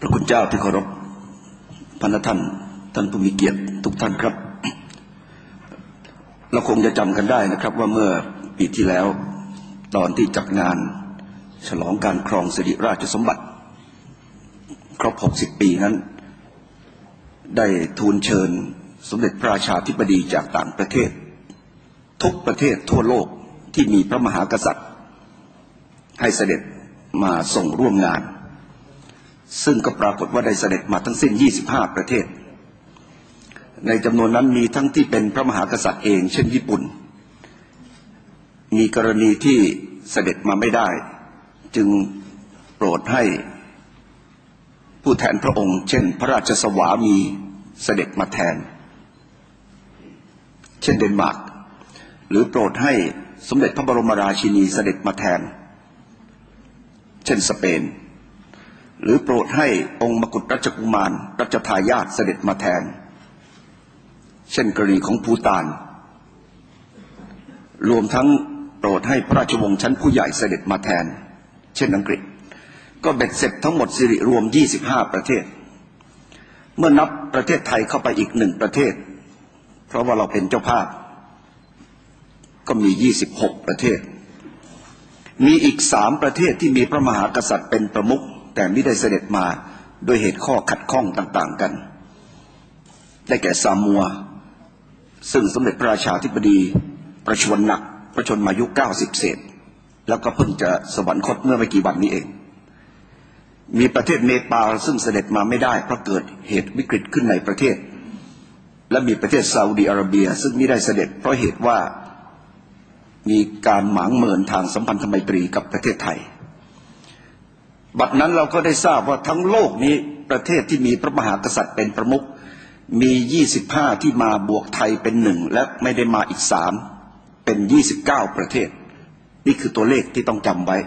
พระคุณเจ้าที่เคารพพระท่าน ท่านผู้มีเกียรติทุกท่านครับ เราคงจะจำกันได้นะครับ ว่าเมื่อปีที่แล้ว ตอนที่จัดงาน ฉลองการครองสิริราชสมบัติ ครบ 60 ปีนั้น ได้ทูลเชิญสมเด็จพระราชาธิบดีจากต่างประเทศ ทุกประเทศทั่วโลกที่มีพระมหากษัตริย์ ให้เสด็จมาส่งร่วมงาน ซึ่งก็ปรากฏว่าได้เสด็จมาทั้งสิ้น 25 ประเทศ ในจำนวนนั้นมีทั้งที่เป็นพระมหากษัตริย์เอง เช่นญี่ปุ่น มีกรณีที่เสด็จมาไม่ได้ จึงโปรดให้ผู้แทนพระองค์ เช่น พระราชสวามีเสด็จมาแทน เช่นเดนมาร์กหรือโปรดให้สมเด็จพระบรมราชินีเสด็จมาแทน เช่นสเปน หรือโปรดให้องค์มกุฎรัชกุมาร รัชทายาทเสด็จมาแทน เช่นกรณีของภูตาน รวมทั้งโปรดให้พระราชวงศ์ชั้นผู้ใหญ่เสด็จมาแทน เช่นอังกฤษ ก็เบ็ดเสร็จทั้งหมดสิริรวม 25 ประเทศ เมื่อนับประเทศไทยเข้าไปอีกหนึ่งประเทศ เพราะว่าเราเป็นเจ้าภาพ ก็มี 26 ประเทศ มีอีกสามประเทศที่มีพระมหากษัตริย์เป็นประมุข แต่ไม่ได้เสด็จมาโดยเหตุข้อขัดข้องต่างๆกัน ได้แก่ซามัว ซึ่งสมเด็จพระราชาธิบดี ประชวรหนัก ประชนมายุ90เศษ แล้วก็เพิ่งจะสวรรคตเมื่อไม่กี่วันนี้เอง มีประเทศเนปาลซึ่งเสด็จมาไม่ได้เพราะเกิดเหตุวิกฤตขึ้นในประเทศ และมีประเทศซาอุดีอาระเบีย ซึ่งไม่ได้เสด็จเพราะเหตุว่ามีการหมางเมินทางสัมพันธไมตรีกับประเทศไทย บัดนั้นเราก็ได้ทราบว่าทั้งโลกนี้ประเทศที่มีพระมหากษัตริย์เป็นประมุขมี 25 ที่มาบวกไทยเป็นหนึ่งและไม่ได้มาอีกสามเป็น 29 ประเทศ นี่คือตัวเลขที่ต้องจำไว้